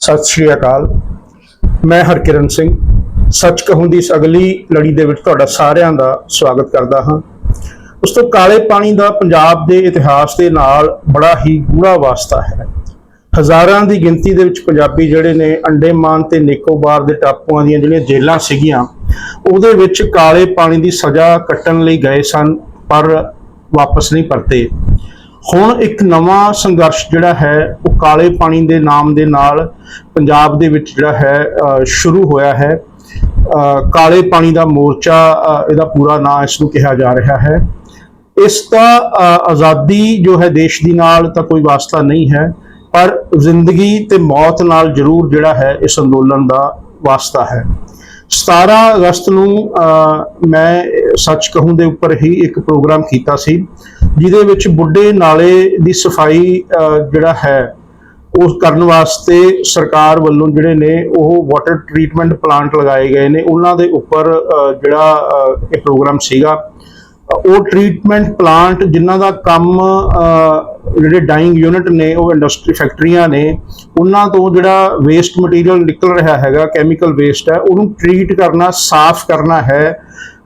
ਸਤਿ ਸ਼੍ਰੀ ਅਕਾਲ। ਮੈਂ ਹਰਕਿਰਨ ਸਿੰਘ। ਸੱਚ ਕਹੂੰ ਦੀ ਇਸ ਅਗਲੀ ਲੜੀ ਦੇ ਵਿੱਚ ਤੁਹਾਡਾ ਸਾਰਿਆਂ ਦਾ ਸਵਾਗਤ ਕਰਦਾ ਹਾਂ। ਉਸ ਤੋਂ ਕਾਲੇ ਪਾਣੀ ਦਾ ਪੰਜਾਬ ਦੇ ਇਤਿਹਾਸ ਦੇ ਨਾਲ ਬੜਾ ਹੀ ਗੂੜਾ ਵਾਸਤਾ ਹੈ। ਹਜ਼ਾਰਾਂ ਦੀ ਗਿਣਤੀ ਦੇ ਵਿੱਚ ਪੰਜਾਬੀ ਜਿਹੜੇ ਨੇ ਅੰਡੇਮਾਨ ਤੇ ਨਿਕੋਬਾਰ ਦੇ ਟਾਪੂਆਂ ਦੀਆਂ ਜਿਹੜੀਆਂ ਜੇਲ੍ਹਾਂ ਸੀਗੀਆਂ, ਉਹਦੇ ਵਿੱਚ ਕਾਲੇ ਪਾਣੀ ਦੀ ਸਜ਼ਾ ਕੱਟਣ ਲਈ ਗਏ ਸਨ, ਪਰ ਵਾਪਸ ਨਹੀਂ ਪਰਤੇ। ਹੁਣ ਇੱਕ ਨਵਾਂ ਸੰਘਰਸ਼ ਜਿਹੜਾ ਹੈ, ਉਹ ਕਾਲੇ ਪਾਣੀ ਦੇ ਨਾਮ ਦੇ ਨਾਲ ਪੰਜਾਬ ਦੇ ਵਿੱਚ ਜਿਹੜਾ ਹੈ ਸ਼ੁਰੂ ਹੋਇਆ ਹੈ। ਕਾਲੇ ਪਾਣੀ ਦਾ ਮੋਰਚਾ ਇਹਦਾ ਪੂਰਾ ਨਾਂ ਇਸ ਨੂੰ ਕਿਹਾ ਜਾ ਰਿਹਾ ਹੈ। ਇਸ ਦਾ ਆਜ਼ਾਦੀ ਜੋ ਹੈ ਦੇਸ਼ ਦੀ ਨਾਲ ਤਾਂ ਕੋਈ ਵਾਸਤਾ ਨਹੀਂ ਹੈ, ਪਰ ਜ਼ਿੰਦਗੀ ਤੇ ਮੌਤ ਨਾਲ ਜ਼ਰੂਰ ਜਿਹੜਾ ਹੈ ਇਸ ਅੰਦੋਲਨ ਦਾ ਵਾਸਤਾ ਹੈ। 17 ਅਗਸਤ ਨੂੰ ਮੈਂ ਸੱਚ ਕਹੂੰ ਦੇ ਉੱਪਰ ਹੀ ਇੱਕ ਪ੍ਰੋਗਰਾਮ ਕੀਤਾ ਸੀ, ਜਿਹਦੇ ਵਿੱਚ ਬੁੱਢੇ ਨਾਲੇ ਦੀ ਸਫ਼ਾਈ ਜਿਹੜਾ ਹੈ, ਉਸ ਕਰਨ ਵਾਸਤੇ ਸਰਕਾਰ ਵੱਲੋਂ ਜਿਹੜੇ ਨੇ ਉਹ ਵਾਟਰ ਟ੍ਰੀਟਮੈਂਟ ਪਲਾਂਟ ਲਗਾਏ ਗਏ ਨੇ। ਉਹਨਾਂ ਦੇ ਉੱਪਰ ਜਿਹੜਾ ਇਹ ਪ੍ਰੋਗਰਾਮ ਸੀਗਾ। ਉਹ ਟ੍ਰੀਟਮੈਂਟ ਪਲਾਂਟ ਜਿਨ੍ਹਾਂ ਦਾ ਕੰਮ ਜਿਹੜੇ ਡਾਈਂਗ ਯੂਨਿਟ ਨੇ, ਉਹ ਇੰਡਸਟਰੀ ਫੈਕਟਰੀਆਂ ਨੇ, ਉਹਨਾਂ ਤੋਂ ਜਿਹੜਾ ਵੇਸਟ ਮਟੀਰੀਅਲ ਨਿਕਲ ਰਿਹਾ ਹੈਗਾ ਕੈਮੀਕਲ ਵੇਸਟ ਹੈ, ਉਹਨੂੰ ਟ੍ਰੀਟ ਕਰਨਾ, ਸਾਫ਼ ਕਰਨਾ ਹੈ।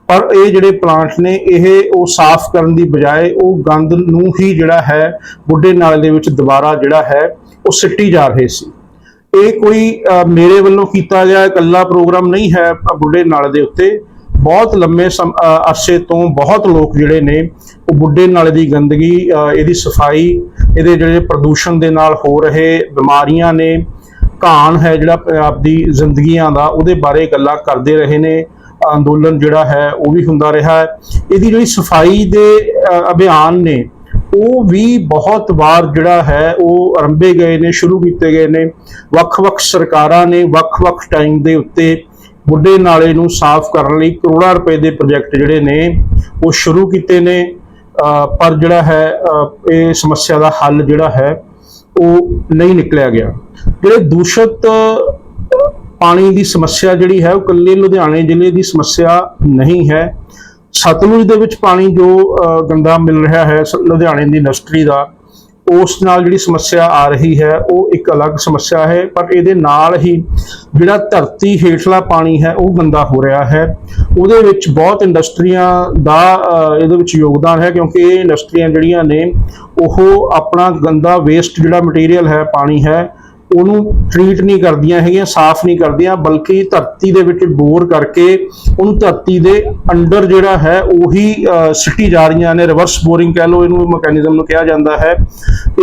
ਪਰ ਇਹ ਜਿਹੜੇ ਪਲਾਂਟ ਨੇ, ਇਹ ਉਹ ਸਾਫ਼ ਕਰਨ ਦੀ ਬਜਾਏ ਉਹ ਗੰਦ ਨੂੰ ਹੀ ਜਿਹੜਾ ਹੈ, ਬੁੱਢੇ ਨਾਲੇ ਦੇ ਵਿੱਚ ਦੁਬਾਰਾ ਜਿਹੜਾ ਹੈ, ਉਹ ਸਿੱਟੀ ਜਾ ਰਹੇ ਸੀ। ਇਹ ਕੋਈ ਮੇਰੇ ਵੱਲੋਂ ਕੀਤਾ ਗਿਆ ਇਕੱਲਾ ਪ੍ਰੋਗਰਾਮ ਨਹੀਂ ਹੈ, ਬੁੱਢੇ ਨਾਲੇ ਦੇ ਉੱਤੇ। ਬਹੁਤ ਲੰਮੇ ਸਮ- ਅਰਸੇ ਤੋਂ ਬਹੁਤ ਲੋਕ ਜਿਹੜੇ ਨੇ, ਉਹ ਬੁੱਢੇ ਨਾਲੇ ਦੀ ਗੰਦਗੀ ਇਹਦੀ ਸਫ਼ਾਈ, ਇਹਦੇ ਜਿਹੜੇ ਪ੍ਰਦੂਸ਼ਣ ਦੇ ਨਾਲ ਹੋ ਰਹੇ ਬਿਮਾਰੀਆਂ ਨੇ, ਘਾਣ ਹੈ ਜਿਹੜਾ ਆਪਦੀ ਜ਼ਿੰਦਗੀਆਂ ਦਾ, ਉਹਦੇ ਬਾਰੇ ਗੱਲਾਂ ਕਰਦੇ ਰਹੇ ਨੇ, ਅੰਦੋਲਨ ਜਿਹੜਾ ਹੈ ਉਹ ਵੀ ਹੁੰਦਾ ਰਿਹਾ ਹੈ। ਇਹਦੀ ਜਿਹੜੀ ਸਫ਼ਾਈ ਦੇ ਅਭਿਆਨ ਨੇ, ਉਹ ਵੀ ਬਹੁਤ ਵਾਰ ਜਿਹੜਾ ਹੈ, ਉਹ ਆਰੰਭੇ ਗਏ ਨੇ, ਸ਼ੁਰੂ ਕੀਤੇ ਗਏ ਨੇ। ਵੱਖ-ਵੱਖ ਸਰਕਾਰਾਂ ਨੇ ਵੱਖ-ਵੱਖ ਟਾਈਮ ਦੇ ਉੱਤੇ ਬੁੱਢੇ ਨਾਲੇ ਨੂੰ ਸਾਫ਼ ਕਰਨ ਲਈ ਕਰੋੜਾਂ ਰੁਪਏ ਦੇ ਪ੍ਰੋਜੈਕਟ ਜਿਹੜੇ ਨੇ ਉਹ ਸ਼ੁਰੂ ਕੀਤੇ ਨੇ। ਅ, ਪਰ ਜਿਹੜਾ ਹੈ ਇਹ ਸਮੱਸਿਆ ਦਾ ਹੱਲ ਜਿਹੜਾ ਹੈ ਉਹ ਨਹੀਂ ਨਿਕਲਿਆ ਗਿਆ। ਜਿਹੜੇ ਦੂਸ਼ਿਤ ਪਾਣੀ ਦੀ ਸਮੱਸਿਆ ਜਿਹੜੀ ਹੈ ਉਹ ਇਕੱਲੇ ਲੁਧਿਆਣੇ ਜ਼ਿਲ੍ਹੇ ਦੀ ਸਮੱਸਿਆ ਨਹੀਂ ਹੈ। ਸਤਲੁਜ ਦੇ ਵਿੱਚ ਪਾਣੀ ਜੋ ਅ, ਗੰਦਾ ਮਿਲ ਰਿਹਾ ਹੈ ਸ- ਲੁਧਿਆਣੇ ਦੀ ਇੰਡਸਟਰੀ ਦਾ ਉਸ ਨਾਲ ਜਿਹੜੀ ਸਮੱਸਿਆ ਆ ਰਹੀ ਹੈ, ਉਹ ਇੱਕ ਅਲੱਗ ਸਮੱਸਿਆ ਹੈ, ਪਰ ਇਹਦੇ ਨਾਲ ਹੀ ਜਿਹੜਾ ਧਰਤੀ ਹੇਠਲਾ ਪਾਣੀ ਹੈ, ਉਹ ਗੰਦਾ ਹੋ ਰਿਹਾ ਹੈ। ਉਹਦੇ ਵਿੱਚ ਬਹੁਤ ਇੰਡਸਟਰੀਆਂ ਦਾ ਇਹਦੇ ਵਿੱਚ ਯੋਗਦਾਨ ਹੈ, ਕਿਉਂਕਿ ਇਹ ਇੰਡਸਟਰੀਆਂ ਜਿਹੜੀਆਂ ਨੇ, ਉਹ ਆਪਣਾ ਗੰਦਾ ਵੇਸਟ ਜਿਹੜਾ ਮਟੀਰੀਅਲ ਹੈ, ਪਾਣੀ ਹੈ ਉਹਨੂੰ ਟ੍ਰੀਟ ਨਹੀਂ ਕਰਦੀਆਂ ਹੈਗੀਆਂ, ਸਾਫ਼ ਨਹੀਂ ਕਰਦੀਆਂ, ਬਲਕਿ ਧਰਤੀ ਦੇ ਵਿੱਚ ਬੋਰ ਕਰਕੇ ਉਹਨੂੰ ਧਰਤੀ ਦੇ ਅੰਡਰ ਜਿਹੜਾ ਹੈ, ਉਹੀ ਸਿੱਟੀ ਜਾ ਰਹੀਆਂ ਨੇ, ਰਿਵਰਸ ਬੋਰਿੰਗ ਕਹਿ ਲਓ ਇਹਨੂੰ ਮੈਕੈਨਿਜ਼ਮ ਨੂੰ ਕਿਹਾ ਜਾਂਦਾ ਹੈ।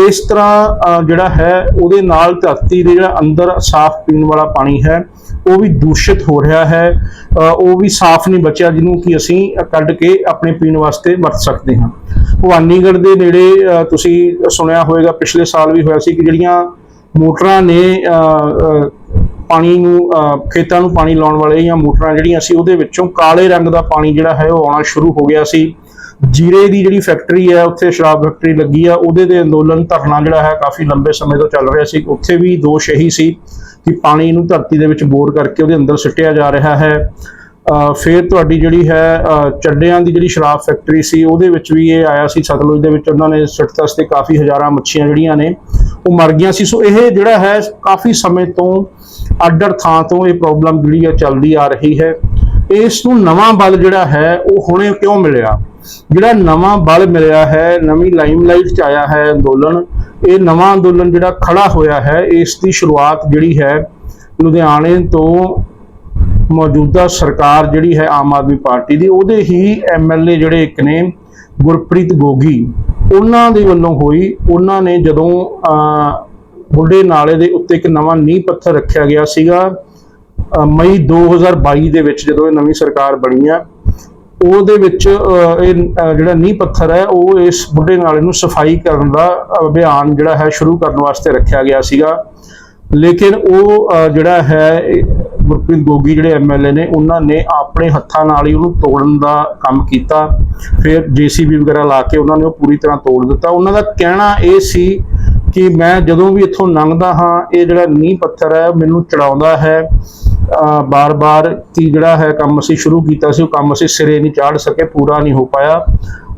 ਇਸ ਤਰ੍ਹਾਂ ਜਿਹੜਾ ਹੈ, ਉਹਦੇ ਨਾਲ ਧਰਤੀ ਦੇ ਜਿਹੜਾ ਅੰਦਰ ਸਾਫ਼ ਪੀਣ ਵਾਲਾ ਪਾਣੀ ਹੈ, ਉਹ ਵੀ ਦੂਸ਼ਿਤ ਹੋ ਰਿਹਾ ਹੈ। ਉਹ ਵੀ ਸਾਫ਼ ਨਹੀਂ ਬਚਿਆ, ਜਿਹਨੂੰ ਕਿ ਅਸੀਂ ਕੱਢ ਕੇ ਆਪਣੇ ਪੀਣ ਵਾਸਤੇ ਵਰਤ ਸਕਦੇ ਹਾਂ। ਭਵਾਨੀਗੜ੍ਹ ਦੇ ਨੇੜੇ ਤੁਸੀਂ ਸੁਣਿਆ ਹੋਵੇਗਾ, ਪਿਛਲੇ ਸਾਲ ਵੀ ਹੋਇਆ ਸੀ ਕਿ ਜਿਹੜੀਆਂ ਮੋਟਰਾਂ ਨੇ ਪਾਣੀ ਨੂੰ ਅ, ਖੇਤਾਂ ਨੂੰ ਪਾਣੀ ਲਾਉਣ ਵਾਲੇ ਜਾਂ ਮੋਟਰਾਂ ਜਿਹੜੀਆਂ ਸੀ ਉਹਦੇ ਵਿੱਚੋਂ ਕਾਲੇ ਰੰਗ ਦਾ ਪਾਣੀ ਜਿਹੜਾ ਹੈ ਉਹ ਆਉਣਾ ਸ਼ੁਰੂ ਹੋ ਗਿਆ ਸੀ। ਜੀਰੇ ਦੀ ਜਿਹੜੀ ਫੈਕਟਰੀ ਹੈ ਉੱਥੇ ਸ਼ਰਾਬ ਫੈਕਟਰੀ ਲੱਗੀ ਆ। ਉਹਦੇ ਦੇ ਅੰਦੋਲਨ ਧਰਨਾ ਜਿਹੜਾ ਹੈ ਕਾਫੀ ਲੰਬੇ ਸਮੇਂ ਤੋਂ ਚੱਲ ਰਿਹਾ ਸੀ। ਉੱਥੇ ਵੀ ਦੋਸ਼ ਇਹੀ ਸੀ ਕਿ ਪਾਣੀ ਨੂੰ ਧਰਤੀ ਦੇ ਵਿੱਚ ਬੋਰ ਕਰਕੇ ਉਹਦੇ ਅੰਦਰ ਸਿੱਟਿਆ ਜਾ ਰਿਹਾ ਹੈ। ਫਿਰ ਤੁਹਾਡੀ ਜਿਹੜੀ ਹੈ ਚੱਡਿਆਂ ਦੀ ਜਿਹੜੀ ਸ਼ਰਾਬ ਫੈਕਟਰੀ ਸੀ, ਉਹਦੇ ਵਿੱਚ ਵੀ ਇਹ ਆਇਆ ਸੀ, ਸਤਲੁਜ ਦੇ ਵਿੱਚ ਉਹਨਾਂ ਨੇ ਸਿੱਟਤਾ ਤੇ ਕਾਫੀ ਹਜ਼ਾਰਾਂ ਮੱਛੀਆਂ ਜਿਹੜੀਆਂ ਨੇ, ਉਹ ਮਰ ਗਈਆਂ ਸੀ। ਸੋ ਇਹ ਜਿਹੜਾ ਹੈ, ਕਾਫੀ ਸਮੇਂ ਤੋਂ ਅੱਡਰ ਥਾਂ ਤੋਂ ਇਹ ਪ੍ਰੋਬਲਮ ਜਿਹੜੀ ਹੈ ਚੱਲਦੀ ਆ ਰਹੀ ਹੈ। ਇਸ ਨੂੰ ਨਵਾਂ ਬਲ ਜਿਹੜਾ ਹੈ, ਉਹ ਹੁਣੇ ਕਿਉਂ ਮਿਲਿਆ? ਜਿਹੜਾ ਨਵਾਂ ਬਲ ਮਿਲਿਆ ਹੈ, ਨਵੀਂ ਲਾਈਮਲਾਈਟ ਚ ਆਇਆ ਹੈ ਅੰਦੋਲਨ, ਇਹ ਨਵਾਂ ਅੰਦੋਲਨ ਜਿਹੜਾ ਖੜਾ ਹੋਇਆ ਹੈ, ਇਸ ਦੀ ਸ਼ੁਰੂਆਤ ਜਿਹੜੀ ਹੈ, ਲੁਧਿਆਣੇ ਤੋਂ ਮੌਜੂਦਾ ਸਰਕਾਰ ਜਿਹੜੀ ਹੈ ਆਮ ਆਦਮੀ ਪਾਰਟੀ ਦੀ ਉਹਦੇ ਹੀ ਐਮਐਲਏ ਜਿਹੜੇ ਇੱਕ ਨੇ ਗੁਰਪ੍ਰੀਤ ਗੋਗੀ ਉਹਨਾਂ ਦੇ ਵੱਲੋਂ ਹੋਈ ਉਹਨਾਂ ਨੇ ਜਦੋਂ ਅਹ, ਬੁੱਢੇ ਨਾਲੇ ਦੇ ਉੱਤੇ ਇੱਕ ਨਵਾਂ ਨੀਂਹ ਪੱਥਰ ਰੱਖਿਆ ਗਿਆ ਸੀਗਾ ਅਹ, ਮਈ 2022 ਦੇ ਵਿੱਚ ਜਦੋਂ ਇਹ ਨਵੀਂ ਸਰਕਾਰ ਬਣੀ ਆ ਉਹਦੇ ਵਿੱਚ ਇਹ ਜਿਹੜਾ ਨੀਂਹ ਪੱਥਰ ਹੈ ਉਹ ਇਸ ਬੁੱਢੇ ਨਾਲੇ ਨੂੰ ਸਫ਼ਾਈ ਕਰਨ ਦਾ ਅਭਿਆਨ ਜਿਹੜਾ ਹੈ ਸ਼ੁਰੂ ਕਰਨ ਵਾਸਤੇ ਰੱਖਿਆ ਗਿਆ ਸੀਗਾ। ਲੇਕਿਨ ਉਹ ਜਿਹੜਾ ਹੈ ਗੁਰਪ੍ਰੀਤ ਗੋਗੀ ਜਿਹੜੇ ਐਮਐਲਏ ਨੇ, ਉਹਨਾਂ ਨੇ ਆਪਣੇ ਹੱਥਾਂ ਨਾਲ ਹੀ ਉਹਨੂੰ ਤੋੜਨ ਦਾ ਕੰਮ ਕੀਤਾ। ਫਿਰ ਜੀਸੀਬੀ ਵਗੈਰਾ ਲਾ ਕੇ ਉਹਨਾਂ ਨੇ ਉਹ ਪੂਰੀ ਤਰ੍ਹਾਂ ਤੋੜ ਦਿੱਤਾ। ਉਹਨਾਂ ਦਾ ਕਹਿਣਾ ਇਹ ਸੀ ਕਿ ਮੈਂ ਜਦੋਂ ਵੀ ਇੱਥੋਂ ਲੰਘਦਾ ਹਾਂ, ਇਹ ਜਿਹੜਾ ਨੀਂਹ ਪੱਥਰ ਹੈ, ਮੈਨੂੰ ਚੜਾਉਂਦਾ ਹੈ। ਬਾਰ-ਬਾਰ ਕਿ ਜਿਹੜਾ ਹੈ ਕੰਮ ਅਸੀਂ ਸ਼ੁਰੂ ਕੀਤਾ ਸੀ, ਉਹ ਕੰਮ ਅਸੀਂ ਸਿਰੇ ਨਹੀਂ ਚਾੜ ਸਕੇ, ਪੂਰਾ ਨਹੀਂ ਹੋ ਪਾਇਆ।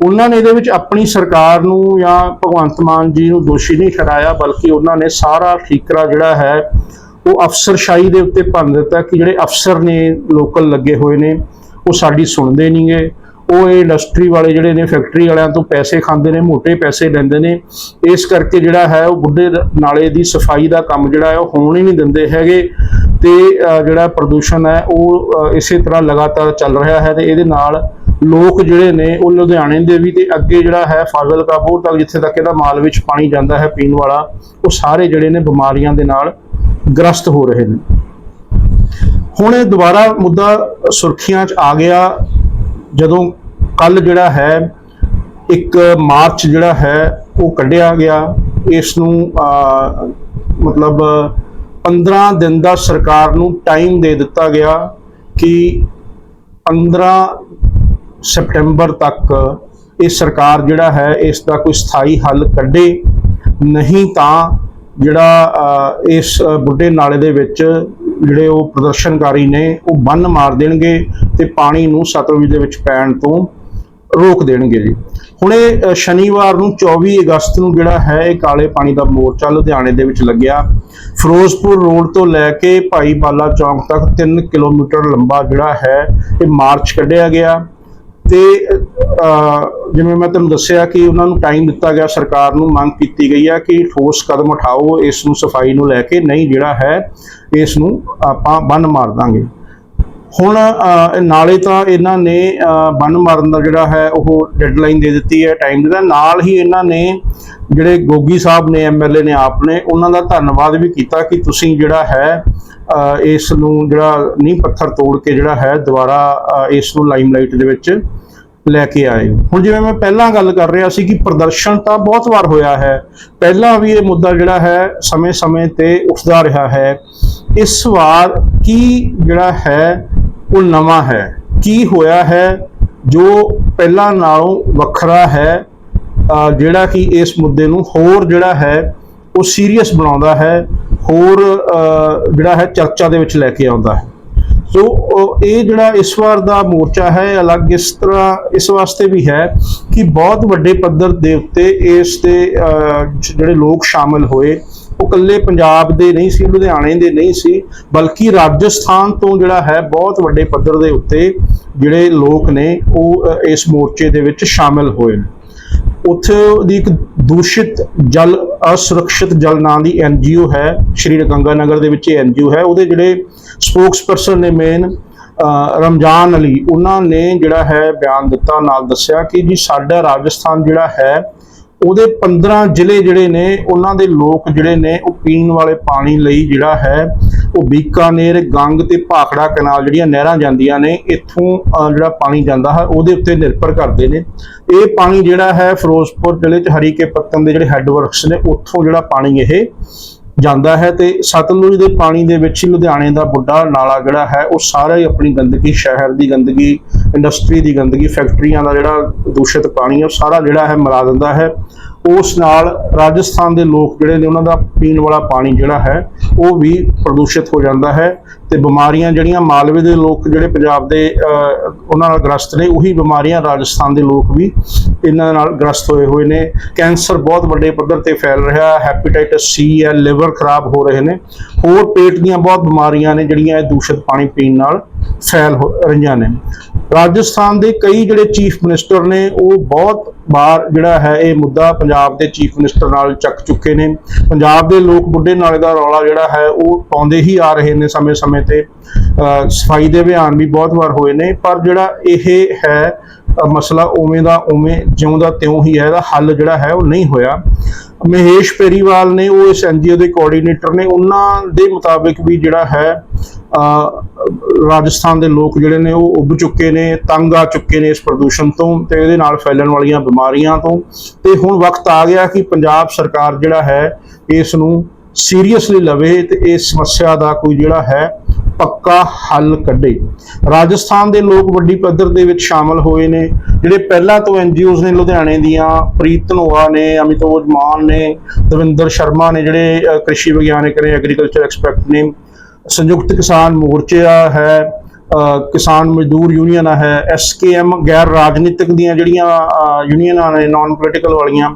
ਉਹਨਾਂ ਨੇ ਇਹਦੇ ਵਿੱਚ ਆਪਣੀ ਸਰਕਾਰ ਨੂੰ ਜਾਂ ਭਗਵੰਤ ਮਾਨ ਜੀ ਨੂੰ ਦੋਸ਼ੀ ਨਹੀਂ ਠਹਿਰਾਇਆ, ਬਲਕਿ ਉਹਨਾਂ ਨੇ ਸਾਰਾ ਠੀਕਰਾ ਜਿਹੜਾ ਹੈ, ਉਹ ਅਫਸਰਸ਼ਾਹੀ ਦੇ ਉੱਤੇ ਭੰਨ ਦਿੱਤਾ ਕਿ ਜਿਹੜੇ ਅਫਸਰ ਨੇ ਲੋਕਲ ਲੱਗੇ ਹੋਏ ਨੇ, ਉਹ ਸਾਡੀ ਸੁਣਦੇ ਨਹੀਂਗੇ ਉਹ ਇਹ ਇੰਡਸਟਰੀ ਵਾਲੇ ਜਿਹੜੇ ਨੇ ਫੈਕਟਰੀ ਵਾਲਿਆਂ ਤੋਂ ਪੈਸੇ ਖਾਂਦੇ ਨੇ ਮੋٹے ਪੈਸੇ ਲੈਂਦੇ ਨੇ। ਇਸ ਕਰਕੇ ਜਿਹੜਾ ਹੈ, ਉਹ ਬੁੱਢੇ ਨਾਲੇ ਦੀ ਸਫ਼ਾਈ ਦਾ ਕੰਮ ਜਿਹੜਾ ਹੈ, ਉਹ ਹੋਣ ਹੀ ਨਹੀਂ ਦਿੰਦੇ ਹੈਗੇ। ਤੇ ਜਿਹੜਾ ਪ੍ਰਦੂਸ਼ਣ ਹੈ, ਉਹ ਇਸੇ ਤਰ੍ਹਾਂ ਲਗਾਤਾਰ ਚੱਲ ਰਿਹਾ ਹੈ ਤੇ ਇਹਦੇ ਨਾਲ ਲੋਕ ਜਿਹੜੇ ਨੇ ਉਹ ਲੁਧਿਆਣੇ ਦੇ ਵੀ ਤੇ ਅੱਗੇ ਜਿਹੜਾ ਹੈ ਫਾਜ਼ਿਲਕਾ ਬੋਰ ਤੱਕ, ਜਿੱਥੇ ਤੱਕ ਇਹਦਾ ਮਾਲ ਵਿੱਚ ਪਾਣੀ ਜਾਂਦਾ ਹੈ, ਪੀਣ ਵਾਲਾ, ਉਹ ਸਾਰੇ ਜਿਹੜੇ ਨੇ ਬਿਮਾਰੀਆਂ ਦੇ ਨਾਲ ਗ੍ਰਸਤ ਹੋ ਰਹੇ ਨੇ। ਹੁਣ ਇਹ ਦੁਬਾਰਾ ਮੁੱਦਾ ਸੁਰਖੀਆਂ 'ਚ ਆ ਗਿਆ। ਜਦੋਂ ਕੱਲ ਜਿਹੜਾ ਹੈ, ਇੱਕ ਮਾਰਚ ਜਿਹੜਾ ਹੈ, ਉਹ ਕੱਢਿਆ ਗਿਆ। ਇਸ ਨੂੰ ਮਤਲਬ 15 ਦਿਨ ਦਾ ਸਰਕਾਰ ਨੂੰ ਟਾਈਮ ਦੇ ਦਿੱਤਾ ਗਿਆ ਕਿ 15 ਸਪਟੈਂਬਰ ਤੱਕ ਇਹ ਸਰਕਾਰ ਜਿਹੜਾ ਹੈ ਇਸ ਦਾ ਕੋਈ ਸਥਾਈ ਹੱਲ ਕੱਢੇ। ਨਹੀਂ ਤਾਂ ਜਿਹੜਾ ਇਸ ਬੁੱਢੇ ਨਾਲੇ ਦੇ ਵਿੱਚ ਜਿਹੜੇ ਉਹ ਪ੍ਰਦਰਸ਼ਨਕਾਰੀ ਨੇ, ਉਹ ਬੰਨ ਮਾਰ ਦੇਣਗੇ ਤੇ ਪਾਣੀ ਨੂੰ ਸਤਲੁਜ ਦੇ ਵਿੱਚ ਪੈਣ ਤੋਂ ਰੋਕ ਦੇਣਗੇ ਜੀ। ਹੁਣ ਇਹ ਸ਼ਨੀਵਾਰ ਨੂੰ 24 ਅਗਸਤ ਨੂੰ ਜਿਹੜਾ ਹੈ ਇਹ ਕਾਲੇ ਪਾਣੀ ਦਾ ਮੋਰਚਾ ਲੁਧਿਆਣੇ ਦੇ ਵਿੱਚ ਲੱਗਿਆ। ਫਿਰੋਜ਼ਪੁਰ ਰੋਡ ਤੋਂ ਲੈ ਕੇ ਭਾਈ ਬਾਲਾ ਚੌਂਕ ਤੱਕ 3 ਕਿਲੋਮੀਟਰ ਲੰਬਾ ਜਿਹੜਾ ਹੈ ਇਹ ਮਾਰਚ ਕੱਢਿਆ ਗਿਆ। ਤੇ ਜਿਵੇਂ ਮੈਂ ਤੁਹਾਨੂੰ ਦੱਸਿਆ ਕਿ ਉਹਨਾਂ ਨੂੰ ਟਾਈਮ ਦਿੱਤਾ ਗਿਆ, ਸਰਕਾਰ ਨੂੰ ਮੰਗ ਕੀਤੀ ਗਈ ਹੈ ਕਿ ਠੋਸ ਕਦਮ ਉਠਾਓ, ਇਸ ਨੂੰ ਸਫ਼ਾਈ ਨੂੰ ਲੈ ਕੇ, ਨਹੀਂ ਜਿਹੜਾ ਹੈ, ਇਸ ਨੂੰ ਆਪਾਂ ਬੰਨ ਮਾਰ ਦਾਂਗੇ। ਹੁਣ ਨਾਲੇ ਤਾਂ ਇਹਨਾਂ ਨੇ ਬੰਨ ਮਾਰਨ ਦਾ ਜਿਹੜਾ ਹੈ, ਉਹ ਡੈਡਲਾਈਨ ਦੇ ਦਿੱਤੀ ਹੈ ਟਾਈਮ ਦਾ ਨਾਲ ਹੀ ਇਹਨਾਂ ਨੇ ਜਿਹੜੇ ਗੋਗੀ ਸਾਹਿਬ ਨੇ ਐਮਐਲਏ ਨੇ ਆਪ ਨੇ, ਉਹਨਾਂ ਦਾ ਧੰਨਵਾਦ ਵੀ ਕੀਤਾ ਕਿ ਤੁਸੀਂ ਜਿਹੜਾ ਹੈ ਇਸ ਨੂੰ ਜਿਹੜਾ ਨੀਂਹ ਪੱਥਰ ਤੋੜ ਕੇ ਜਿਹੜਾ ਹੈ, ਦੁਬਾਰਾ ਇਸ ਨੂੰ ਲਾਈਮਲਾਈਟ ਦੇ ਵਿੱਚ ਲੈ ਕੇ ਆਏ। ਹੁਣ ਜਿਵੇਂ ਮੈਂ ਪਹਿਲਾਂ ਗੱਲ ਕਰ ਰਿਹਾ ਸੀ ਕਿ ਪ੍ਰਦਰਸ਼ਨ ਤਾਂ ਬਹੁਤ ਵਾਰ ਹੋਇਆ ਹੈ। ਪਹਿਲਾਂ ਵੀ ਇਹ ਮੁੱਦਾ ਜਿਹੜਾ ਹੈ, ਸਮੇਂ-ਸਮੇਂ ਤੇ ਉੱਠਦਾ ਰਿਹਾ ਹੈ। ਇਸ ਵਾਰ ਕੀ ਜਿਹੜਾ ਹੈ, ਉਹ ਨਵਾਂ ਹੈ? ਕੀ ਹੋਇਆ ਹੈ, ਜੋ ਪਹਿਲਾਂ ਨਾਲੋਂ ਵੱਖਰਾ ਹੈ ਜਿਹੜਾ ਕਿ ਇਸ ਮੁੱਦੇ ਨੂੰ ਹੋਰ ਜਿਹੜਾ ਹੈ, ਉਹ ਸੀਰੀਅਸ ਬਣਾਉਂਦਾ ਹੈ, ਹੋਰ ਜਿਹੜਾ ਹੈ, ਚਰਚਾ ਦੇ ਵਿੱਚ ਲੈ ਕੇ ਆਉਂਦਾ ਹੈ। ਸੋ ਇਹ ਜਿਹੜਾ ਇਸ ਵਾਰ ਦਾ ਮੋਰਚਾ ਹੈ, ਅਲੱਗ ਇਸ ਤਰ੍ਹਾਂ ਇਸ ਵਾਸਤੇ ਵੀ ਹੈ ਕਿ ਬਹੁਤ ਵੱਡੇ ਪੱਧਰ ਦੇ ਉੱਤੇ ਇਸ ਦੇ ਜਿਹੜੇ ਲੋਕ ਸ਼ਾਮਲ ਹੋਏ। ਉਹ ਇਕੱਲੇ ਪੰਜਾਬ ਦੇ ਨਹੀਂ ਸੀ, ਲੁਧਿਆਣੇ ਦੇ ਨਹੀਂ ਸੀ, ਬਲਕਿ ਰਾਜਸਥਾਨ ਤੋਂ ਜਿਹੜਾ ਹੈ, ਬਹੁਤ ਵੱਡੇ ਪੱਧਰ ਦੇ ਉੱਤੇ ਜਿਹੜੇ ਲੋਕ ਨੇ, ਉਹ ਇਸ ਮੋਰਚੇ ਦੇ ਵਿੱਚ ਸ਼ਾਮਲ ਹੋਏ ਨੇ। ਉੱਥੇ ਦੀ ਇੱਕ ਦੂਸ਼ਿਤ ਜਲ, ਅਸੁਰੱਖਿਅਤ ਜਲ ਨਾਂ ਦੀ ਐਨਜੀਓ ਹੈ, ਸ਼੍ਰੀ ਗੰਗਾ ਨਗਰ ਦੇ ਵਿੱਚ ਇਹ ਐਨਜੀਓ ਹੈ। ਉਹਦੇ ਜਿਹੜੇ ਸਪੋਕਸਪਰਸਨ ਨੇ ਮੇਨ ਰਮਜ਼ਾਨ ਅਲੀ, ਉਹਨਾਂ ਨੇ ਜਿਹੜਾ ਹੈ ਬਿਆਨ ਦਿੱਤਾ, ਨਾਲ ਦੱਸਿਆ ਕਿ ਜੀ ਸਾਡਾ ਰਾਜਸਥਾਨ ਜਿਹੜਾ ਹੈ, ਉਹਦੇ 15 ਜ਼ਿਲ੍ਹੇ ਜਿਹੜੇ ਨੇ, ਉਹਨਾਂ ਦੇ ਲੋਕ ਜਿਹੜੇ ਨੇ, ਉਹ ਪੀਣ ਵਾਲੇ ਪਾਣੀ ਲਈ ਜਿਹੜਾ ਹੈ ਉਹ ਬੀਕਾਨੇਰ ਗੰਗ ਤੇ ਭਾਖੜਾ ਕਨਾਲ ਜਿਹੜੀਆਂ ਨਹਿਰਾਂ ਜਾਂਦੀਆਂ ਨੇ, ਇੱਥੋਂ ਜਿਹੜਾ ਪਾਣੀ ਜਾਂਦਾ ਹੈ, ਉਹਦੇ ਉੱਤੇ ਨਿਰਭਰ ਕਰਦੇ ਨੇ। ਇਹ ਪਾਣੀ ਜਿਹੜਾ ਹੈ ਫਿਰੋਜ਼ਪੁਰ ਜ਼ਿਲ੍ਹੇ 'ਚ ਹਰੀਕੇ ਪੱਤਨ ਦੇ ਜਿਹੜੇ ਹੈੱਡਵਰਕਸ ਨੇ, ਉੱਥੋਂ ਜਿਹੜਾ ਪਾਣੀ ਇਹ ਜਾਂਦਾ ਹੈ ਤੇ ਸਤਲੁਜ ਦੇ ਪਾਣੀ ਦੇ ਵਿੱਚ ਹੀ ਲੁਧਿਆਣੇ ਦਾ ਬੁੱਢਾ ਨਾਲਾ ਜਿਹੜਾ ਹੈ, ਉਹ ਸਾਰਾ ਹੀ ਆਪਣੀ ਗੰਦਗੀ, ਸ਼ਹਿਰ ਦੀ ਗੰਦਗੀ, ਇੰਡਸਟਰੀ ਦੀ ਗੰਦਗੀ, ਫੈਕਟਰੀਆਂ ਦਾ ਜਿਹੜਾ ਦੂਸ਼ਿਤ ਪਾਣੀ ਹੈ, ਉਹ ਸਾਰਾ ਜਿਹੜਾ ਹੈ ਮਿਲਾ ਦਿੰਦਾ ਹੈ। ਉਸ ਨਾਲ ਰਾਜਸਥਾਨ ਦੇ ਲੋਕ ਜਿਹੜੇ ਨੇ ਉਹਨਾਂ ਦਾ ਪੀਣ ਵਾਲਾ ਪਾਣੀ ਜਿਹੜਾ ਹੈ, ਉਹ ਵੀ ਪ੍ਰਦੂਸ਼ਿਤ ਹੋ ਜਾਂਦਾ ਹੈ ਤੇ ਬਿਮਾਰੀਆਂ ਜਿਹੜੀਆਂ ਮਾਲਵੇ ਦੇ ਲੋਕ ਜਿਹੜੇ ਪੰਜਾਬ ਦੇ ਉਹਨਾਂ ਨਾਲ ਗ੍ਰਸਤ ਨੇ, ਉਹੀ ਬਿਮਾਰੀਆਂ ਰਾਜਸਥਾਨ ਦੇ ਲੋਕ ਵੀ ਇਹਨਾਂ ਨਾਲ ਗ੍ਰਸਤ ਹੋਏ ਹੋਏ ਨੇ। ਕੈਂਸਰ ਬਹੁਤ ਵੱਡੇ ਪੱਧਰ ਤੇ ਫੈਲ ਰਿਹਾ ਹੈ ਹੈਪੇਟਾਈਟਸ ਸੀ ਹੈ, ਲਿਵਰ ਖਰਾਬ ਹੋ ਰਹੇ ਨੇ। ਹੋਰ ਪੇਟ ਦੀਆਂ ਬਹੁਤ ਬਿਮਾਰੀਆਂ ਨੇ ਜਿਹੜੀਆਂ ਇਹ ਦੂਸ਼ਿਤ ਪਾਣੀ ਪੀਣ ਨਾਲ। ਫੈਲ ਹੋ ਰਹੀਆਂ ਨੇ। ਰਾਜਸਥਾਨ ਦੇ ਕਈ ਜਿਹੜੇ ਚੀਫ ਮਿਨਿਸਟਰ ਨੇ ਉਹ ਬਹੁਤ ਵਾਰ ਜਿਹੜਾ ਹੈ ਇਹ ਮੁੱਦਾ ਪੰਜਾਬ ਦੇ ਚੀਫ ਮਿਨਿਸਟਰ ਨਾਲ ਚੱਕ ਚੁੱਕੇ ਨੇ। ਪੰਜਾਬ ਦੇ ਲੋਕ ਬੁੱਢੇ ਨਾਲੇ ਦਾ ਰੌਲਾ ਜਿਹੜਾ ਹੈ ਉਹ ਪਾਉਂਦੇ ਹੀ ਆ ਰਹੇ ਨੇ ਸਮੇਂ-ਸਮੇਂ ਤੇ। ਅ, ਸਫ਼ਾਈ ਦੇ ਅਭਿਆਨ ਵੀ ਬਹੁਤ ਵਾਰ ਹੋਏ ਨੇ ਪਰ ਜਿਹੜਾ ਇਹ ਹੈ ਮਸਲਾ ਉਵੇਂ ਦਾ ਉਵੇਂ ਜਿਉਂ ਦਾ ਤਿਉਂ ਹੀ ਹੈ ਇਹਦਾ ਹੱਲ ਜਿਹੜਾ ਹੈ ਉਹ ਨਹੀਂ ਹੋਇਆ। ਮਹੇਸ਼ ਪੇਰੀਵਾਲ ਨੇ, ਉਹ ਇਸ ਐਨਜੀਓ ਦੇ ਕੋਆਰਡੀਨੇਟਰ ਨੇ, ਉਹਨਾਂ ਦੇ ਮੁਤਾਬਿਕ ਵੀ ਜਿਹੜਾ ਹੈ ਰਾਜਸਥਾਨ ਦੇ ਲੋਕ ਜਿਹੜੇ ਨੇ, ਉਹ ਉੱਭ ਚੁੱਕੇ ਨੇ, ਤੰਗ ਆ ਚੁੱਕੇ ਨੇ ਇਸ ਪ੍ਰਦੂਸ਼ਣ ਤੋਂ ਤੇ ਇਹਦੇ ਨਾਲ ਫੈਲਣ ਵਾਲੀਆਂ ਬਿਮਾਰੀਆਂ ਤੋਂ। ਤੇ ਹੁਣ ਵਕਤ ਆ ਗਿਆ ਕਿ ਪੰਜਾਬ ਸਰਕਾਰ ਜਿਹੜਾ ਹੈ, ਇਸ ਨੂੰ ਸੀਰੀਅਸਲੀ ਲਵੇ ਤੇ ਇਸ ਸਮੱਸਿਆ ਦਾ ਕੋਈ ਜਿਹੜਾ ਹੈ ਪੱਕਾ ਹੱਲ ਕੱਢੇ। ਰਾਜਸਥਾਨ ਦੇ ਲੋਕ ਵੱਡੀ ਪੱਧਰ ਦੇ ਵਿੱਚ ਸ਼ਾਮਲ ਹੋਏ ਨੇ। ਜਿਹੜੇ ਪਹਿਲਾਂ ਤੋਂ ਐਨਜੀਓਜ਼ ਨੇ, ਲੁਧਿਆਣੇ ਦੀਆਂ ਪ੍ਰੀਤ ਧਨੋਆ ਨੇ, ਅਮਿਤੋਜ ਮਾਨ ਨੇ, ਦਵਿੰਦਰ ਸ਼ਰਮਾ ਨੇ, ਜਿਹੜੇ ਕ੍ਰਿਸ਼ੀ ਵਿਗਿਆਨਕ ਨੇ ਐਗਰੀਕਲਚਰ ਐਕਸਪਰਟ ਨੇ, ਸੰਯੁਕਤ ਕਿਸਾਨ ਮੋਰਚਾ ਹੈ ਕਿਸਾਨ ਮਜ਼ਦੂਰ ਯੂਨੀਅਨਾਂ ਹੈ ਐਸਕੇਐਮ ਗੈਰ ਰਾਜਨੀਤਿਕ ਦੀਆਂ ਜਿਹੜੀਆਂ ਯੂਨੀਅਨਾਂ ਨੇ ਨਾਨ ਪੋਲੀਟੀਕਲ ਵਾਲੀਆਂ,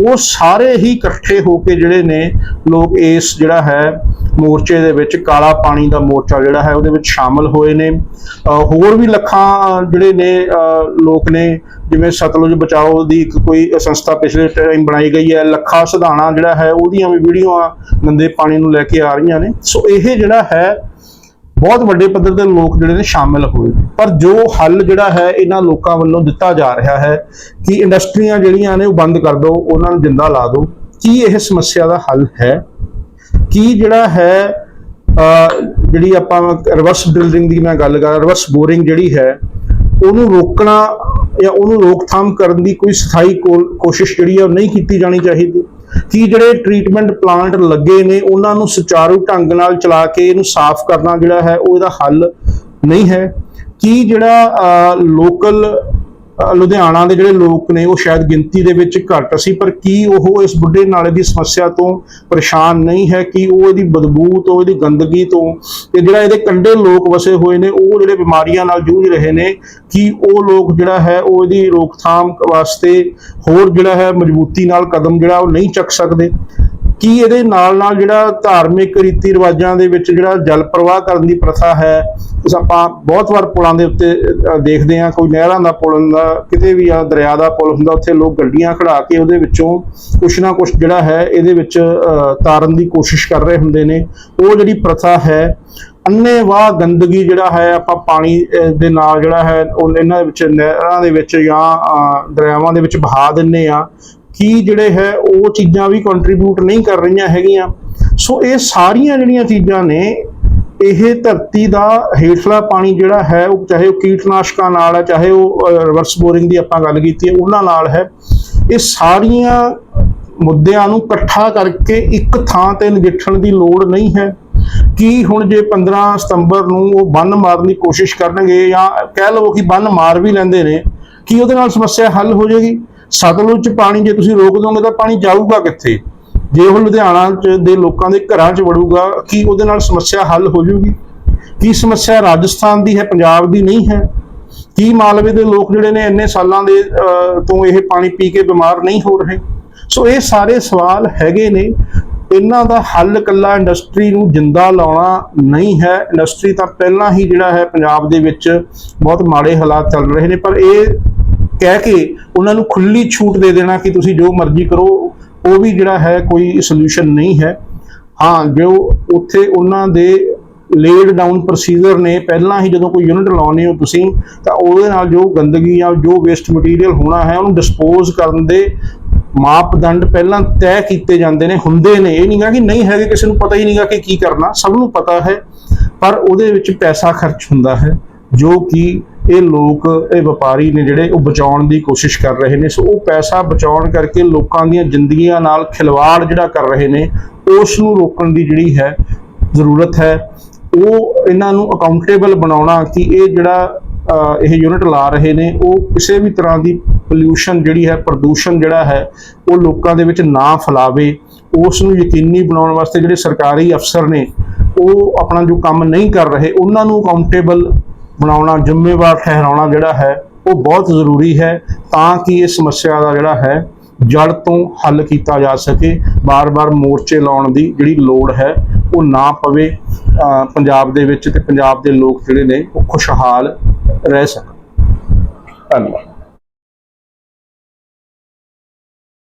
ਉਹ ਸਾਰੇ ਹੀ ਇਕੱਠੇ ਹੋ ਕੇ ਜਿਹੜੇ ਨੇ, ਲੋਕ ਇਸ ਜਿਹੜਾ ਹੈ, ਮੋਰਚੇ ਦੇ ਵਿੱਚ ਕਾਲਾ ਪਾਣੀ ਦਾ ਮੋਰਚਾ ਜਿਹੜਾ ਹੈ, ਉਹਦੇ ਵਿੱਚ ਸ਼ਾਮਲ ਹੋਏ ਨੇ। ਹੋਰ ਵੀ ਲੱਖਾਂ ਜਿਹੜੇ ਨੇ ਲੋਕ ਨੇ, ਜਿਵੇਂ ਸਤਲੁਜ ਬਚਾਓ ਦੀ ਇੱਕ ਕੋਈ ਸੰਸਥਾ ਪਿਛਲੇ ਟਾਈਮ ਬਣਾਈ ਗਈ ਹੈ, ਲੱਖਾ ਸਿਧਾਣਾ ਜਿਹੜਾ ਹੈ, ਉਹਦੀਆਂ ਵੀ ਵੀਡੀਓਆਂ ਗੰਦੇ ਪਾਣੀ ਨੂੰ ਲੈ ਕੇ ਆ ਰਹੀਆਂ ਨੇ। ਸੋ ਇਹ ਜਿਹੜਾ ਹੈ ਬਹੁਤ ਵੱਡੇ ਪੱਧਰ ਤੇ ਲੋਕ ਜਿਹੜੇ ਨੇ ਸ਼ਾਮਿਲ ਹੋਏ। ਪਰ ਜੋ ਹੱਲ ਜਿਹੜਾ ਹੈ ਇਹਨਾਂ ਲੋਕਾਂ ਵੱਲੋਂ ਦਿੱਤਾ ਜਾ ਰਿਹਾ ਹੈ ਕਿ ਇੰਡਸਟਰੀਆਂ ਜਿਹੜੀਆਂ ਨੇ ਉਹ ਬੰਦ ਕਰ ਦਿਓ, ਉਹਨਾਂ ਨੂੰ ਜਿੰਦਾ ਲਾ ਦਿਓ, ਕੀ ਇਹ ਸਮੱਸਿਆ ਦਾ ਹੱਲ ਹੈ? ਕੀ ਜਿਹੜਾ ਹੈ ਜਿਹੜੀ ਆਪਾਂ ਰਿਵਰਸ ਡ੍ਰਿਲਿੰਗ ਦੀ ਮੈਂ ਗੱਲ ਕਰ, ਰਿਵਰਸ ਬੋਰਿੰਗ ਜਿਹੜੀ ਹੈ, ਉਹਨੂੰ ਰੋਕਣਾ ਜਾਂ ਉਹਨੂੰ ਰੋਕਥਾਮ ਕਰਨ ਦੀ ਕੋਈ ਸਥਾਈ ਕੋ- ਕੋਸ਼ਿਸ਼ ਜਿਹੜੀ ਹੈ ਉਹ ਨਹੀਂ ਕੀਤੀ ਜਾਣੀ ਚਾਹੀਦੀ। ਕੀ ਜਿਹੜੇ ਟ੍ਰੀਟਮੈਂਟ ਪਲਾਂਟ ਲੱਗੇ ਨੇ, ਉਹਨਾਂ ਨੂੰ ਸੁਚਾਰੂ ਢੰਗ ਨਾਲ ਚਲਾ ਕੇ ਇਹਨੂੰ ਸਾਫ਼ ਕਰਨਾ ਜਿਹੜਾ ਹੈ, ਉਹ ਇਹਦਾ ਹੱਲ ਨਹੀਂ ਹੈ। ਕੀ ਜਿਹੜਾ ਲੋਕਲ ਲੁਧਿਆਣਾ ਦੇ ਜਿਹੜੇ ਲੋਕ ਨੇ, ਉਹ ਸ਼ਾਇਦ ਗਿਣਤੀ ਦੇ ਵਿੱਚ ਘੱਟ ਸੀ, ਪਰ ਕੀ ਉਹ ਇਸ ਬੁੱਢੇ ਨਾਲੇ ਦੀ ਸਮੱਸਿਆ ਤੋਂ ਪਰੇਸ਼ਾਨ ਨਹੀਂ ਹੈ ਕਿ ਉਹ ਇਹਦੀ ਬਦਬੂ ਤੋਂ, ਇਹਦੀ ਗੰਦਗੀ ਤੋਂ ਤੇ ਜਿਹੜਾ ਇਹਦੇ ਕੰਢੇ ਲੋਕ ਵਸੇ ਹੋਏ ਨੇ, ਉਹ ਜਿਹੜੇ ਬਿਮਾਰੀਆਂ ਨਾਲ ਜੂਝ ਰਹੇ ਨੇ, ਕਿ ਉਹ ਲੋਕ ਜਿਹੜਾ ਹੈ ਉਹ ਇਹਦੀ ਰੋਕਥਾਮ ਵਾਸਤੇ ਹੋਰ ਜਿਹੜਾ ਹੈ ਮਜ਼ਬੂਤੀ ਨਾਲ ਕਦਮ ਜਿਹੜਾ ਉਹ ਨਹੀਂ ਚੱਕ ਸਕਦੇ? ਕੀ ਇਹਦੇ ਨਾਲ ਨਾਲ ਜਿਹੜਾ ਧਾਰਮਿਕ ਰੀਤੀ ਰਿਵਾਜਾਂ ਦੇ ਵਿੱਚ ਜਿਹੜਾ ਜਲ ਪ੍ਰਵਾਹ ਕਰਨ ਦੀ ਪ੍ਰਥਾ ਹੈ ਉਸ ਆਪਾਂ ਬਹੁਤ ਵਾਰ ਪੁਲਾਂ ਦੇ ਉੱਤੇ ਦੇਖਦੇ ਹਾਂ ਕੋਈ ਨਹਿਰਾਂ ਦਾ ਪੁਲ ਹੁੰਦਾ ਕਿਤੇ ਵੀ ਆ ਦਰਿਆ ਦਾ ਪੁਲ ਹੁੰਦਾ ਉੱਥੇ ਲੋਕ ਗੱਡੀਆਂ ਖੜਾ ਕੇ ਉਹਦੇ ਵਿੱਚੋਂ ਕੁਛ ਨਾ ਕੁਛ ਜਿਹੜਾ ਹੈ ਇਹਦੇ ਵਿੱਚ ਅ, ਤਾਰਨ ਦੀ ਕੋਸ਼ਿਸ਼ ਕਰ ਰਹੇ ਹੁੰਦੇ ਨੇ। ਉਹ ਜਿਹੜੀ ਪ੍ਰਥਾ ਹੈ ਅੰਨੇਵਾਹ ਗੰਦਗੀ ਜਿਹੜਾ ਹੈ ਆਪਾਂ ਪਾਣੀ ਦੇ ਨਾਲ ਜਿਹੜਾ ਹੈ ਉਹ ਇਹਨਾਂ ਦੇ ਵਿੱਚ ਨਹਿਰਾਂ ਦੇ ਵਿੱਚ ਜਾਂ ਦਰਿਆਵਾਂ ਦੇ ਵਿੱਚ ਬਹਾ ਦਿੰਨੇ ਆ ਕੀ ਜਿਹੜੇ ਹੈ, ਉਹ ਚੀਜ਼ਾਂ ਵੀ ਕੰਟਰੀਬਿਊਟ ਨਹੀਂ ਕਰ ਰਹੀਆਂ ਹੈਗੀਆਂ। ਸੋ ਇਹ ਸਾਰੀਆਂ ਜਿਹੜੀਆਂ ਚੀਜ਼ਾਂ ਨੇ, ਇਹ ਧਰਤੀ ਦਾ ਹੇਠਲਾ ਪਾਣੀ ਜਿਹੜਾ ਹੈ, ਉਹ ਚਾਹੇ ਉਹ ਕੀਟਨਾਸ਼ਕਾਂ ਨਾਲ ਹੈ, ਚਾਹੇ ਉਹ ਰਿਵਰਸ ਬੋਰਿੰਗ ਦੀ ਆਪਾਂ ਗੱਲ ਕੀਤੀ ਹੈ, ਉਹਨਾਂ ਨਾਲ ਹੈ। ਇਹ ਸਾਰੀਆਂ ਮੁੱਦਿਆਂ ਨੂੰ ਇਕੱਠਾ ਕਰਕੇ ਇੱਕ ਥਾਂ ਤੇ ਨਜਿੱਠਣ ਦੀ ਲੋੜ ਨਹੀਂ ਹੈ। ਕੀ ਹੁਣ ਜੇ 15 ਸਤੰਬਰ ਨੂੰ ਉਹ ਬੰਨ ਮਾਰਨ ਦੀ ਕੋਸ਼ਿਸ਼ ਕਰਨਗੇ ਜਾਂ ਕਹਿ ਲਵੋ ਕਿ ਬੰਨ ਮਾਰ ਵੀ ਲੈਂਦੇ ਨੇ, ਕੀ ਉਹਦੇ ਨਾਲ ਸਮੱਸਿਆ ਹੱਲ ਹੋ ਜਾਏਗੀ? ਸਤਲੁਜ ਚ ਪਾਣੀ ਜੇ ਤੁਸੀਂ ਰੋਕ ਦੋਗੇ ਤਾਂ ਪਾਣੀ ਜਾਊਗਾ ਕਿੱਥੇ? ਜੇ ਉਹ ਲੁਧਿਆਣਾ ਚ ਦੇ ਲੋਕਾਂ ਦੇ ਘਰਾਂ ਚ ਵੜੂਗਾ, ਕੀ ਉਹਦੇ ਨਾਲ ਸਮੱਸਿਆ ਹੱਲ ਹੋ ਜਾਊਗੀ ਕੀ ਸਮੱਸਿਆ ਰਾਜਸਥਾਨ ਦੀ ਹੈ, ਪੰਜਾਬ ਦੀ ਨਹੀਂ ਹੈ? ਕੀ ਮਾਲਵੇ ਦੇ ਲੋਕ ਜਿਹੜੇ ਨੇ ਇੰਨੇ ਸਾਲਾਂ ਦੇ ਤੋਂ ਇਹ ਪਾਣੀ ਪੀ ਕੇ ਬਿਮਾਰ ਨਹੀਂ ਹੋ ਰਹੇ? ਸੋ ਇਹ ਸਾਰੇ ਸਵਾਲ ਹੈਗੇ ਨੇ। ਇਹਨਾਂ ਦਾ ਹੱਲ ਕੱਲਾ ਇੰਡਸਟਰੀ ਨੂੰ ਜਿੰਦਾ ਲਾਉਣਾ ਨਹੀਂ ਹੈ। ਇੰਡਸਟਰੀ ਤਾਂ ਪਹਿਲਾਂ ਹੀ ਜਿਹੜਾ ਹੈ, ਪੰਜਾਬ ਦੇ ਵਿੱਚ ਬਹੁਤ ਮਾੜੇ ਹਾਲਾਤ ਚੱਲ ਰਹੇ ਨੇ, ਪਰ ਇਹ ਕਹਿ ਕੇ ਉਹਨਾਂ ਨੂੰ ਖੁੱਲੀ ਛੂਟ ਦੇ ਦੇਣਾ ਕਿ ਤੁਸੀਂ ਜੋ ਮਰਜ਼ੀ ਕਰੋ, ਉਹ ਵੀ ਜਿਹੜਾ ਹੈ ਕੋਈ ਸੋਲੂਸ਼ਨ ਨਹੀਂ ਹੈ। ਹਾਂ, ਜੋ ਉੱਥੇ ਉਹਨਾਂ ਦੇ ਲੇਡ ਡਾਊਨ ਪ੍ਰੋਸੀਜਰ ਨੇ, ਪਹਿਲਾਂ ਹੀ ਜਦੋਂ ਕੋਈ ਯੂਨਿਟ ਲਾਉਣੀ ਹੋ ਤੁਸੀਂ, ਤਾਂ ਉਹਦੇ ਨਾਲ ਜੋ ਗੰਦਗੀ ਜਾਂ ਜੋ ਵੇਸਟ ਮਟੀਰੀਅਲ ਹੋਣਾ ਹੈ, ਉਹਨੂੰ ਡਿਸਪੋਜ਼ ਕਰਨ ਦੇ ਮਾਪਦੰਡ ਪਹਿਲਾਂ ਤੈਅ ਕੀਤੇ ਜਾਂਦੇ ਨੇ, ਹੁੰਦੇ ਨੇ। ਇਹ ਨਹੀਂਗਾ ਕਿ ਨਹੀਂ ਹੈਗੇ, ਕਿਸੇ ਨੂੰ ਪਤਾ ਹੀ ਨਹੀਂਗਾ ਕਿ ਕੀ ਕਰਨਾ, ਸਭ ਨੂੰ ਪਤਾ ਹੈ, ਪਰ ਉਹਦੇ ਵਿੱਚ ਪੈਸਾ ਖਰਚ ਹੁੰਦਾ ਹੈ, ਜੋ ਕਿ ਇਹ ਲੋਕ, ਇਹ ਵਪਾਰੀ ਨੇ ਜਿਹੜੇ ਉਹ ਬਚਾਉਣ ਦੀ ਕੋਸ਼ਿਸ਼ ਕਰ ਰਹੇ ਨੇ। ਸੋ ਉਹ ਪੈਸਾ ਬਚਾਉਣ ਕਰਕੇ ਲੋਕਾਂ ਦੀਆਂ ਜ਼ਿੰਦਗੀਆਂ ਨਾਲ ਖਿਲਵਾੜ ਜਿਹੜਾ ਕਰ ਰਹੇ ਨੇ, ਉਸ ਨੂੰ ਰੋਕਣ ਦੀ ਜਿਹੜੀ ਹੈ ਜ਼ਰੂਰਤ ਹੈ। ਉਹ ਇਹਨਾਂ ਨੂੰ ਅਕਾਊਂਟੇਬਲ ਬਣਾਉਣਾ ਕਿ ਇਹ ਜਿਹੜਾ ਇਹ ਯੂਨਿਟ ਲਾ ਰਹੇ ਨੇ, ਉਹ ਕਿਸੇ ਵੀ ਤਰ੍ਹਾਂ ਦੀ ਪੋਲਿਊਸ਼ਨ ਜਿਹੜੀ ਹੈ, ਪ੍ਰਦੂਸ਼ਣ ਜਿਹੜਾ ਹੈ, ਉਹ ਲੋਕਾਂ ਦੇ ਵਿੱਚ ਨਾ ਫੈਲਾਵੇ। ਉਸ ਨੂੰ ਯਕੀਨੀ ਬਣਾਉਣ ਵਾਸਤੇ ਜਿਹੜੇ ਸਰਕਾਰੀ ਅਫਸਰ ਨੇ, ਉਹ ਆਪਣਾ ਜੋ ਕੰਮ ਨਹੀਂ ਕਰ ਰਹੇ, ਉਹਨਾਂ ਨੂੰ ਅਕਾਊਂਟੇਬਲ ਬਣਾਉਣਾ, ਜ਼ਿੰਮੇਵਾਰ ਠਹਿਰਾਉਣਾ ਜਿਹੜਾ ਹੈ, ਉਹ ਬਹੁਤ ਜ਼ਰੂਰੀ ਹੈ ਤਾਂ ਕਿ ਇਹ ਸਮੱਸਿਆ ਦਾ ਜਿਹੜਾ ਹੈ ਜੜ ਤੋਂ ਹੱਲ ਕੀਤਾ ਜਾ ਸਕੇ। ਬਾਰ-ਬਾਰ ਮੋਰਚੇ ਲਾਉਣ ਦੀ ਜਿਹੜੀ ਲੋੜ ਹੈ, ਉਹ ਨਾ ਪਵੇ ਪੰਜਾਬ ਦੇ ਵਿੱਚ ਤੇ ਪੰਜਾਬ ਦੇ ਲੋਕ ਜਿਹੜੇ ਨੇ, ਉਹ ਖੁਸ਼ਹਾਲ ਰਹਿ ਸਕਣ। ਧੰਨਵਾਦ।